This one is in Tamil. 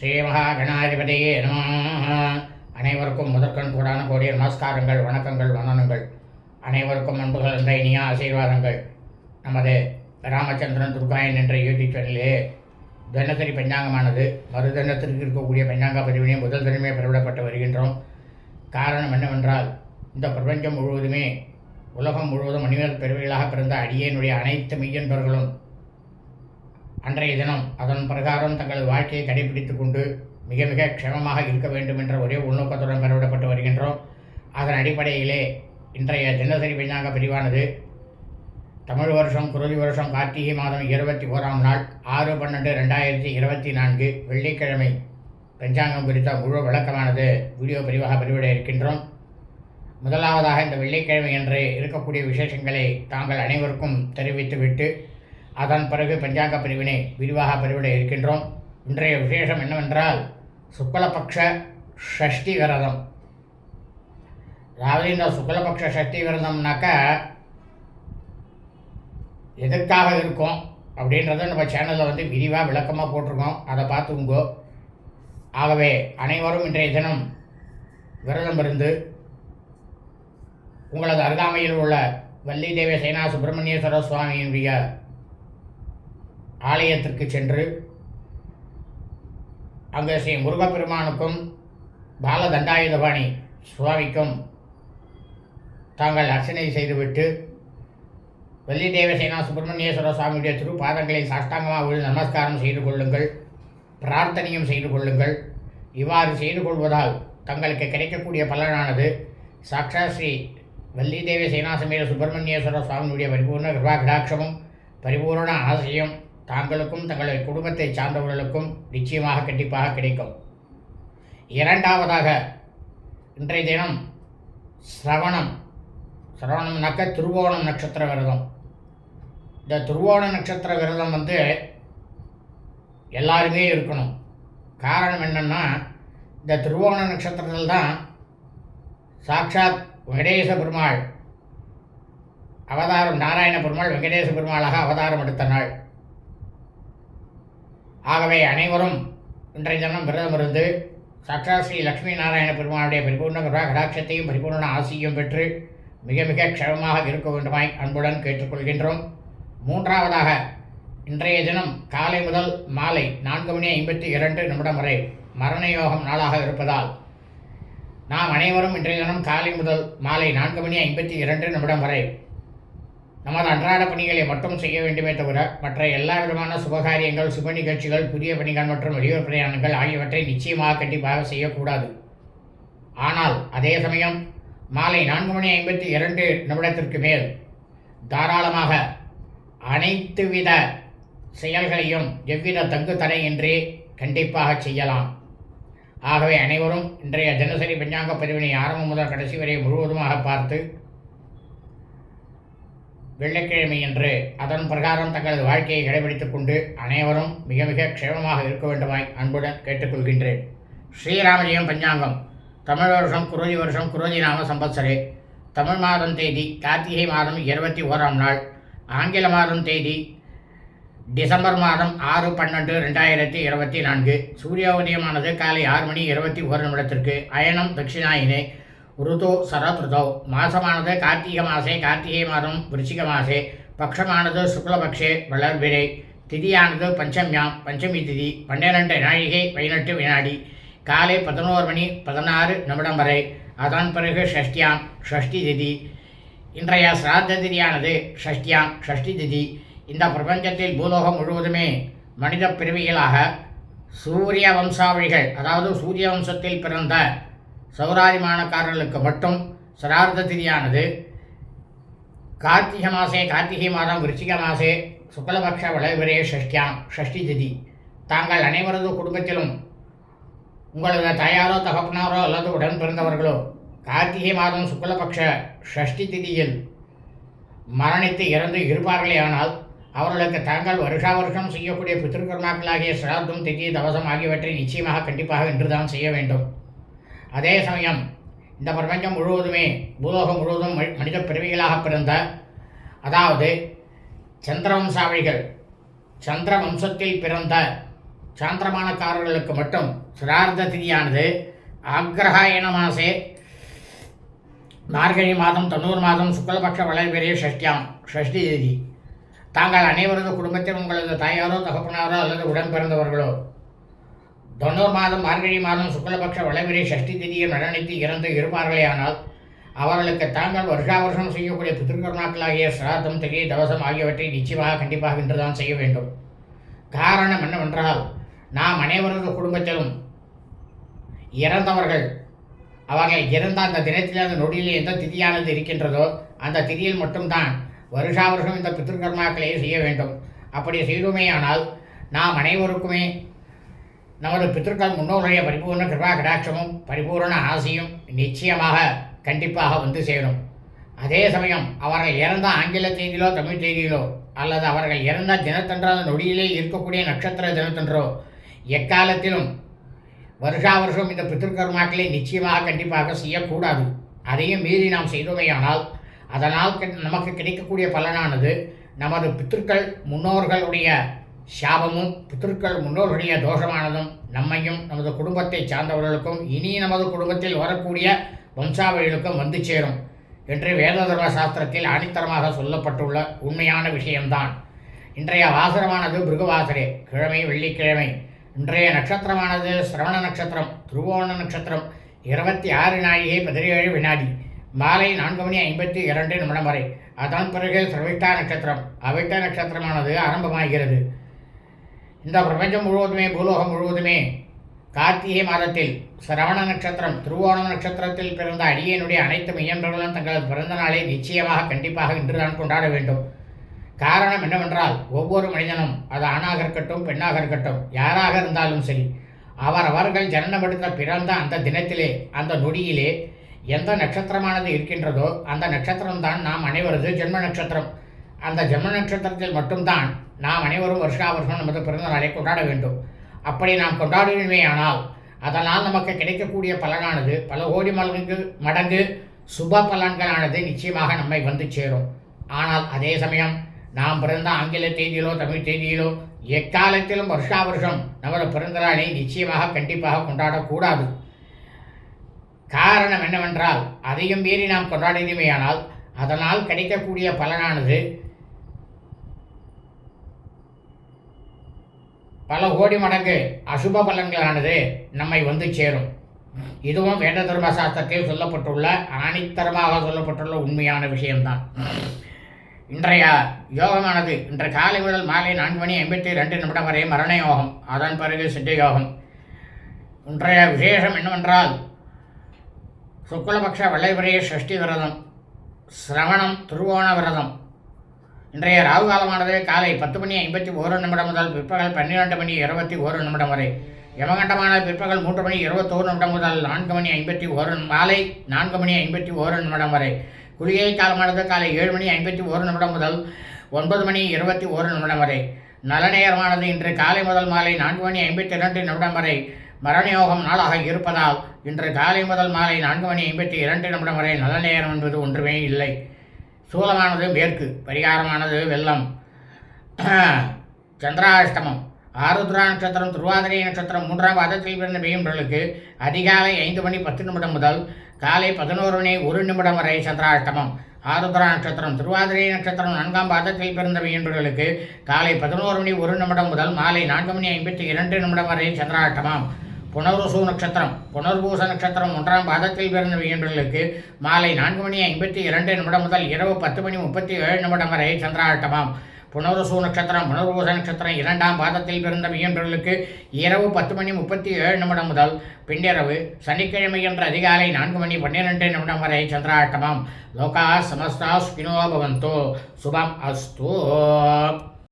ஸ்ரீமகாகணாதிபதியே நம. அனைவருக்கும் முதற்கண் கூடான கோடிய நமஸ்காரங்கள் வணக்கங்கள் வணனங்கள் அனைவருக்கும் அன்புகள் என்ற இனிய ஆசீர்வாதங்கள். நமது ராமச்சந்திரன் துர்காயன் என்ற யூடியூப் சேனலிலே தினசரி பஞ்சாங்கமானது மறுதினத்திற்கு இருக்கக்கூடிய பஞ்சாங்க பதிவினை முதல் தினமே பெறவிடப்பட்டு வருகின்றோம். காரணம் என்னவென்றால் இந்த பிரபஞ்சம் முழுவதுமே உலகம் முழுவதும் மனிதர் பெருமைகளாக பிறந்த அடியேனுடைய அனைத்து மெய்யன்பர்களும் அன்றைய தினம் அதன் பிரகாரம் தங்கள் வாழ்க்கையை கடைபிடித்துக் கொண்டு மிக மிக க்ஷமமாக இருக்க வேண்டும் என்ற ஒரே உள்நோக்கத்துடன் பெறவிடப்பட்டு வருகின்றோம். அதன் அடிப்படையிலே இன்றைய தினசரி பஞ்சாங்க பிரிவானது தமிழ் வருஷம் குருதி வருஷம் கார்த்திகை மாதம் இருபத்தி ஓராம் நாள் ஆறு பன்னெண்டு ரெண்டாயிரத்தி இருபத்தி நான்கு வெள்ளிக்கிழமை. பஞ்சாங்கம் குறித்த முழு விளக்கமானது வீடியோ பிரிவாக பதிவிட இருக்கின்றோம். முதலாவதாக இந்த வெள்ளிக்கிழமை என்று இருக்கக்கூடிய விசேஷங்களை தாங்கள் அனைவருக்கும் தெரிவித்துவிட்டு அதன் பிறகு பஞ்சாங்க பிரிவினை விரிவாக பதிவிட இருக்கின்றோம். இன்றைய விசேஷம் என்னவென்றால் சுக்லபக்ஷ ஷஷ்டி விரதம் அதாவது இந்த சுக்லபக்ஷ ஷஷ்டி விரதம்னாக்கா எதற்காக இருக்கும் அப்படின்றத நம்ம சேனலில் வந்து விரிவாக விளக்கமாக போட்டிருக்கோம். அதை பார்த்துங்கோ ஆகவே அனைவரும் இன்றைய தினம் விரதம் இருந்து உங்களது அருகாமையில் உள்ள வள்ளி தேவி சேனா சுப்பிரமணியேஸ்வர சுவாமியினுடைய ஆலயத்திற்கு சென்று அங்கே ஸ்ரீ முருகப்பெருமானுக்கும் பாலதண்டாயுதபாணி சுவாமிக்கும் தாங்கள் அர்ச்சனை செய்துவிட்டு வெள்ளி தேவசேனா சுப்பிரமணியேஸ்வர சுவாமியுடைய திருப்பாதங்களை சாஷ்டாங்கமாக விழுந்து நமஸ்காரம் செய்து கொள்ளுங்கள் பிரார்த்தனையும் செய்து கொள்ளுங்கள். இவ்வாறு செய்து கொள்வதால் தங்களுக்கு கிடைக்கக்கூடிய பலனானது சாக்ஷா ஸ்ரீ வள்ளி தேவி சேனாசமேத சுப்பிரமணியேஸ்வர சுவாமியுடைய பரிபூர்ண கிருபா கடாட்சமும் பரிபூர்ண ஆசையும் தாங்களுக்கும் தங்களது குடும்பத்தை சார்ந்தவர்களுக்கும் நிச்சயமாக கண்டிப்பாக கிடைக்கும். இரண்டாவதாக இன்றைய தினம் சிரவணம். சிரவணம்னாக்க திருவோணம் நட்சத்திர விரதம். இந்த திருவோண நட்சத்திர விரதம் வந்து எல்லாருமே இருக்கணும். காரணம் என்னென்னா இந்த திருவோண நட்சத்திரத்தில் தான் சாட்சாத் வெங்கடேச பெருமாள் அவதாரம் நாராயண பெருமாள் வெங்கடேச பெருமாளாக அவதாரம் எடுத்த நாள். ஆகவே அனைவரும் இன்றைய தினம் விரதம் இருந்து ஸ்ரீ லக்ஷ்மி நாராயண பெருமானுடைய பரிபூர்ண கிருபா கடாட்சத்தையும் பரிபூர்ண ஆசியும் பெற்று மிக மிக க்ஷமமாக இருக்க வேண்டுமாய் அன்புடன் கேட்டுக்கொள்கின்றோம். மூன்றாவதாக இன்றைய தினம் காலை முதல் மாலை நான்கு மணி ஐம்பத்தி இரண்டு நிமிடம் வரை மரண யோகம் நாளாக இருப்பதால் நாம் அனைவரும் இன்றைய தினம் காலை முதல் மாலை நான்கு மணி ஐம்பத்தி இரண்டு நிமிடம் வரை நமது அன்றாட பணிகளை மட்டும் செய்ய வேண்டுமே தவிர மற்ற எல்லா விதமான சுபகாரியங்கள் சுப நிகழ்ச்சிகள் புதிய பணிகள் மற்றும் வெளியூர் பிரயாணங்கள் ஆகியவற்றை நிச்சயமாக கண்டிப்பாக செய்யக்கூடாது. ஆனால் அதே சமயம் மாலை நான்கு மணி ஐம்பத்தி இரண்டு நிமிடத்திற்கு மேல் தாராளமாக அனைத்து வித செயல்களையும் எவ்வித தங்கு தடையின்றி கண்டிப்பாக செய்யலாம். ஆகவே அனைவரும் இன்றைய தினசரி பஞ்சாங்க பதிவினை ஆரம்பம் முதல் கடைசி வரை முழுவதுமாக பார்த்து வெள்ளிக்கிழமை என்று அதன் பிரகாரம் தங்களது வாழ்க்கையை கடைபிடித்துக் கொண்டு அனைவரும் மிக மிக க்ஷேமமாக இருக்க வேண்டுமாய் அன்புடன் கேட்டுக்கொள்கின்றேன். ஸ்ரீராமஜெயம் பஞ்சாங்கம். தமிழ் வருஷம் குரோதி வருஷம் குரோதி நாம சம்பத்சரே. தமிழ் மாதம் தேதி கார்த்திகை மாதம் இருபத்தி ஓராம் நாள். ஆங்கில மாதம் தேதி டிசம்பர் மாதம் ஆறு பன்னெண்டு ரெண்டாயிரத்தி இருபத்தி நான்கு. சூரிய உதயமானது காலை ஆறு மணி இருபத்தி ஒரு நிமிடத்திற்கு. அயனம் தட்சிணாயினே. ருதோ சரத் மாசமானது கார்த்திகை மாசே கார்த்திகை மாதம் விருச்சிக மாசே. பக்ஷமானது சுக்லபக்ஷே வளர்பிறை. திதியானது பஞ்சம்யாம் பஞ்சமி திதி. பன்னிரண்டு நாழிகை பதினெட்டு வினாடி. காலை பதினோரு மணி பதினாறு நிமிடம் வரை. அதன் பிறகு ஷஷ்டியாம் ஷஷ்டி திதி. இன்றைய சிராத்த திதியானது ஷஷ்டியாம் ஷஷ்டி திதி. இந்த பிரபஞ்சத்தில் பூலோகம் முழுவதுமே மனித பிறவிகளாக சூரிய வம்சாவளிகள் அதாவது சூரிய வம்சத்தில் பிறந்த சௌராதிமானக்காரர்களுக்கு மட்டும் சிரார்த்த திதியானது கார்த்திகை மாசே கார்த்திகை மாதம் விருச்சிக மாசே சுக்லபக்ஷ வளவிரே ஷஷ்டியாம் ஷஷ்டி திதி. தாங்கள் அனைவரது குடும்பத்திலும் உங்களது தாயாரோ தகப்பனாரோ அல்லது உடன் பிறந்தவர்களோ கார்த்திகை மாதம் சுக்லபக்ஷ ஷஷ்டி திதியில் மரணித்து இறந்து இருப்பார்களே ஆனால் அவர்களுக்கு தாங்கள் வருஷா வருஷம் செய்யக்கூடிய பித்திருக்கர்மாக்களாகிய சிராத்தம் திதி தவசம் ஆகியவற்றை நிச்சயமாக கண்டிப்பாக இன்றுதான் செய்ய வேண்டும். அதே சமயம் இந்த பிரபஞ்சம் முழுவதுமே பூலோகம் முழுவதும் மனி- மனித பிறவிகளாக பிறந்த அதாவது சந்திரவம்சாவளிகள் சந்திர வம்சத்தில் பிறந்த சாந்திரமானக்காரர்களுக்கு மட்டும் சிரார்த்த திதியானது ஆக்ரஹாயன மாசே. மார்கழி மாதம் தொண்ணூறு மாதம் சுக்லபக்ஷ வளர்பெரிய ஷஷ்டியாம் ஷஷ்டி திதி. தாங்கள் அனைவரது குடும்பத்தில் உங்களது தாயாரோ தகப்பனாரோ அல்லது உடன் பிறந்தவர்களோ தொண்ணூறு மாதம் மார்கழி மாதம் சுக்லபக்ஷ வளவிரை சஷ்டி திதியை நடனித்து இறந்து இருப்பார்களேயானால் அவர்களுக்கு தாங்கள் வருஷா வருஷம் செய்யக்கூடிய பித்திருக்கருணாக்களாகிய சிராத்தம் திகை தவசம் ஆகியவற்றை நிச்சயமாக கண்டிப்பாக இன்றுதான் செய்ய வேண்டும். காரணம் என்னவென்றால் நாம் அனைவரது குடும்பத்திலும் இறந்தவர்கள் அவர்கள் இறந்த அந்த தினத்தில் அந்த நொடியில் எந்த திதியானது இருக்கின்றதோ அந்த திதியில் மட்டும்தான் வருஷா வருஷம் இந்த பித்திருக்கர்மாக்களையே செய்ய வேண்டும். அப்படி செய்தோமேயானால் நாம் அனைவருக்குமே நமது பித்திருக்கள் முன்னோருடைய பரிபூர்ண கிருபா கடாட்சமும் பரிபூர்ண ஆசையும் நிச்சயமாக கண்டிப்பாக வந்து சேரும். அதே சமயம் அவர்கள் இறந்த ஆங்கில தேதியிலோ தமிழ் தேதியிலோ அல்லது அவர்கள் இறந்த தினத்தன்ற நொடியிலே இருக்கக்கூடிய நட்சத்திர தினத்தன்றோ எக்காலத்திலும் வருஷா வருஷம் இந்த பித்திருக்கர்மாக்களை நிச்சயமாக கண்டிப்பாக செய்யக்கூடாது. அதையும் மீறி நாம் செய்தோமேயானால் அதனால் நமக்கு கிடைக்கக்கூடிய பலனானது நமது பித்திருக்கள் முன்னோர்களுடைய சாபமும் பித்திருக்கள் முன்னோர்களுடைய தோஷமானதும் நம்மையும் நமது குடும்பத்தை சார்ந்தவர்களுக்கும் இனி நமது குடும்பத்தில் வரக்கூடிய வம்சாவளிகளுக்கும் வந்து சேரும் என்று வேததர்ம சாஸ்திரத்தில் ஆணித்தரமாக சொல்லப்பட்டுள்ள உண்மையான விஷயம்தான். இன்றைய வாசரமானது பிருகுவாசரே கிழமை வெள்ளிக்கிழமை. இன்றைய நட்சத்திரமானது சிரவண நட்சத்திரம் துருவோண நட்சத்திரம் இருபத்தி ஆறு நாழிகை பதினேழு வினாடி மாலை நான்கு மணி ஐம்பத்தி இரண்டு நிமிடம் வரை. அதன் பிறகு சிரவிட்டா நட்சத்திரம் அவிட்ட நட்சத்திரமானது ஆரம்பமாகிறது. இந்த பிரபஞ்சம் முழுவதுமே பூலோகம் முழுவதுமே கார்த்திகை மாதத்தில் சிரவண நட்சத்திரம் திருவோணம் நட்சத்திரத்தில் பிறந்த அடியனுடைய அனைத்து மையன்றர்களும் தங்களது பிறந்த நாளை நிச்சயமாக கண்டிப்பாக இன்றுதான் கொண்டாட வேண்டும். காரணம் என்னவென்றால் ஒவ்வொரு மனிதனும் அது ஆணாக இருக்கட்டும் பெண்ணாக இருக்கட்டும் யாராக இருந்தாலும் சரி அவர் அவர்கள் ஜனனமெடுத்த பிறந்த அந்த தினத்திலே அந்த நொடியிலே எந்த நட்சத்திரமானது இருக்கின்றதோ அந்த நட்சத்திரம்தான் நாம் அனைவரது ஜென்ம நட்சத்திரம். அந்த ஜென்ம நட்சத்திரத்தில் மட்டும்தான் நாம் அனைவரும் வருஷா வருஷம் நமது பிறந்த நாளை கொண்டாட வேண்டும். அப்படி நாம் கொண்டாடுமே ஆனால் அதனால் நமக்கு கிடைக்கக்கூடிய பலனானது பல கோடி மலங்கு மடங்கு சுப பலன்களானது நிச்சயமாக நம்மை வந்து சேரும். ஆனால் அதே சமயம் நாம் பிறந்த ஆங்கில தேதியிலோ தமிழ் தேதியிலோ எக்காலத்திலும் வருஷா வருஷம் நமது பிறந்த நாளை நிச்சயமாக கண்டிப்பாக கொண்டாடக்கூடாது. காரணம் என்னவென்றால் அதையும் மீறி நாம் கொண்டாடினமேயானால் அதனால் கிடைக்கக்கூடிய பலனானது பல கோடி மடங்கு அசுப பலன்களானது நம்மை வந்து சேரும். இதுவும் வேத தர்ம சாஸ்திரத்தில் சொல்லப்பட்டுள்ள ஆணித்தரமாக சொல்லப்பட்டுள்ள உண்மையான விஷயம்தான். இன்றைய யோகமானது இன்று காலை முதல் மாலை நான்கு மணி ஐம்பத்தி ரெண்டு நிமிடம் வரை மரண யோகம் அதன் பிறகு சித்த யோகம். இன்றைய விசேஷம் என்னவென்றால் சுக்லபக்ஷ வளைவரைய ஷஷ்டி விரதம் சிரவணம் திருவோண விரதம் இன்றைய ராகு காலமானது காலை பத்து மணி ஐம்பத்தி ஓரு நிமிடம் முதல் பிற்பகல் பன்னிரெண்டு மணி இருபத்தி ஓரு நிமிடம் வரை. யமகண்டமான பிற்பகல் மூன்று மணி இருபத்தோரு நிமிடம் முதல் நான்கு மணி ஐம்பத்தி ஓரு மாலை நான்கு மணி ஐம்பத்தி ஓரு நிமிடம் வரை. குளிகை காலமானது காலை ஏழு மணி ஐம்பத்தி ஓரு நிமிடம் முதல் ஒன்பது மணி இருபத்தி ஓரு நிமிடம் வரை. நல்ல நேரமானது இன்று காலை முதல் மாலை நான்கு மணி ஐம்பத்தி இரண்டு நிமிடம் வரை. மரணயோகம் நாளாக இருப்பதால் இன்று காலை முதல் மாலை நான்கு மணி ஐம்பத்தி இரண்டு நிமிடம் வரை நல்ல நேரம் என்பது ஒன்றுமே இல்லை. சூலமானது மேற்கு பரிகாரமானது வெள்ளம். சந்திராஷ்டமம். ஆருத்ரா நட்சத்திரம் திருவாதிரை நட்சத்திரம் மூன்றாம் பாதத்தில் பிறந்த பெய்யும்பவர்களுக்கு அதிகாலை ஐந்து மணி பத்து நிமிடம் முதல் காலை பதினோரு மணி ஒரு நிமிடம் வரை சந்திராஷ்டமம். ஆருத்ரா நட்சத்திரம் திருவாதிரை நட்சத்திரம் நான்காம் பாதத்தில் பிறந்த பெய்யும்பவர்களுக்கு காலை பதினோரு மணி ஒரு நிமிடம் முதல் மாலை நான்கு மணி ஐம்பத்தி இரண்டு நிமிடம் வரை சந்திராஷ்டமம். புனர்வசு நட்சத்திரம் புனர்பூச நட்சத்திரம் ஒன்றாம் பாதத்தில் பிறந்த வியன்றர்களுக்கு மாலை நான்கு மணி ஐம்பத்தி இரண்டு நிமிடம் முதல் இரவு பத்து மணி முப்பத்தி ஏழு நிமிடம் வரை சந்திராட்டமாம். புனர்வசு நட்சத்திரம் புனர்பூச நட்சத்திரம் இரண்டாம் பாதத்தில் பிறந்த வியன்றர்களுக்கு இரவு பத்து மணி முப்பத்தி ஏழு நிமிடம் முதல் பின்னிரவு சனிக்கிழமை என்ற அதிகாலை நான்கு மணி பன்னிரெண்டு நிமிடம் வரை சந்திராட்டமாம். லோகா சமஸ்தா ஸ்பினோ பவந்தோ. சுபம் அஸ்தூ.